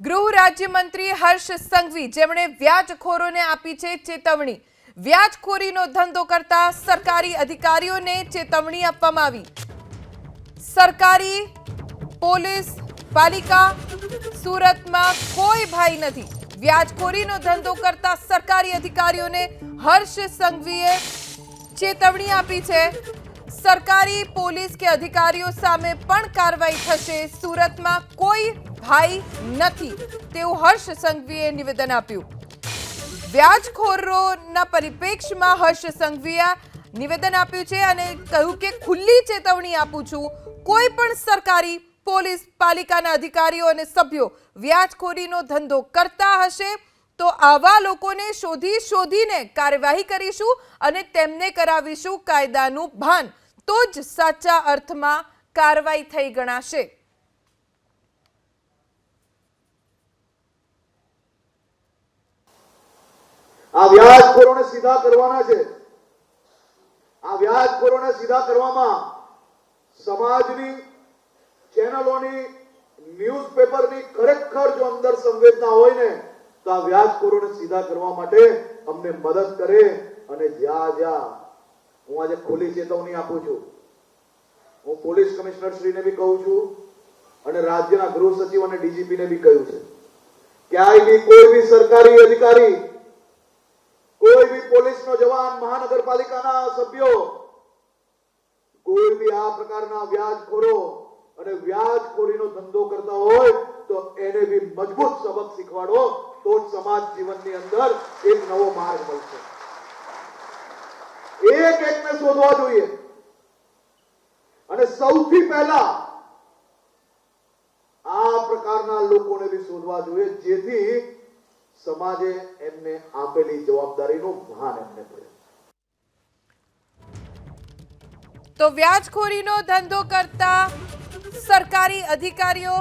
ગૃહ રાજ્યમંત્રી હર્ષ સંઘવી જેમણે વ્યાજખોરોને આપી છે ચેતવણી. વ્યાજખોરીનો ધંધો કરતા સરકારી અધિકારીઓને ચેતવણી આપવામાં આવી. સરકારી, પોલીસ, પાલિકા, સુરતમાં કોઈ ભાઈ નથી. વ્યાજખોરીનો ધંધો કરતા સરકારી અધિકારીઓને હર્ષ સંઘવીએ ચેતવણી આપી છે. સરકારી, પોલીસ કે અધિકારીઓ સામે પણ કાર્યવાહી થશે. સુરતમાં કોઈ ભાઈ નથી. તેવું હર્ષ સંઘવીએ નિવેદન આપ્યું. વ્યાજખોરોના પરિપ્રેક્ષ્યમાં હર્ષ સંઘવીએ નિવેદન આપ્યું છે અને કહ્યું કે ખુલ્લી ચેતવણી આપું છું. કોઈ પણ સરકારી, પોલીસ, પાલિકાના અધિકારીઓ અને સભ્યો વ્યાજખોરીનો ધંધો કરતા હશે તો આવા લોકોને શોધી શોધીને કાર્યવાહી કરીશું અને તેમને કરાવીશું કાયદાનું ભાન. તો જ સાચા અર્થમાં કાર્યવાહી થઈ ગણાશે. આ વ્યાજખોરોને સીધા કરવાના છે. આ વ્યાજખોરોને સીધા કરવામાં સમાજની ચેનલોની ન્યૂઝપેપરની ખરેખર જો અંદર સંવેદના હોય ને, તો આ વ્યાજખોરોને સીધા કરવા માટે અમને મદદ કરે અને જ્યાં જ્યાં હું આજે ખુલ્લી ચેતવણી આપું છું. હું પોલીસ કમિશનર શ્રીને બી કહું છું અને રાજ્યના ગૃહ સચિવ અને ડીજીપીને બી કહ્યું છે. ક્યાંય બી કોઈ બી સરકારી અધિકારી કોઈ બી પોલીસનો જવાન મહાનગરપાલિકાના સભ્યો, કોઈ બી આ પ્રકારના વ્યાજખોરો અને વ્યાજખોરીનો ધંધો કરતા હોય તો એને બી મજબૂત સબક શીખવાડો, તો સમાજ જીવનની અંદર એક નવો માર્ગ મળશે. એક એકને શોધવા જોઈએ. અને સૌથી પહેલા આ પ્રકારના લોકોને બી શોધવા જોઈએ, જેથી સમાજે એમને આપેલી જવાબદારીનું ભાન એમને પડે તો વ્યાજખોરીનો ધંધો કરતા સરકારી અધિકારીઓ,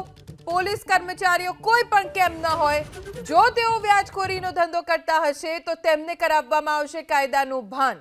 પોલીસ કર્મચારીઓ કોઈ પણ કેમ ન હોય, જો તેઓ વ્યાજખોરીનો ધંધો કરતા હશે તો તેમને કરાવવામાં આવશે કાયદાનું ભાન.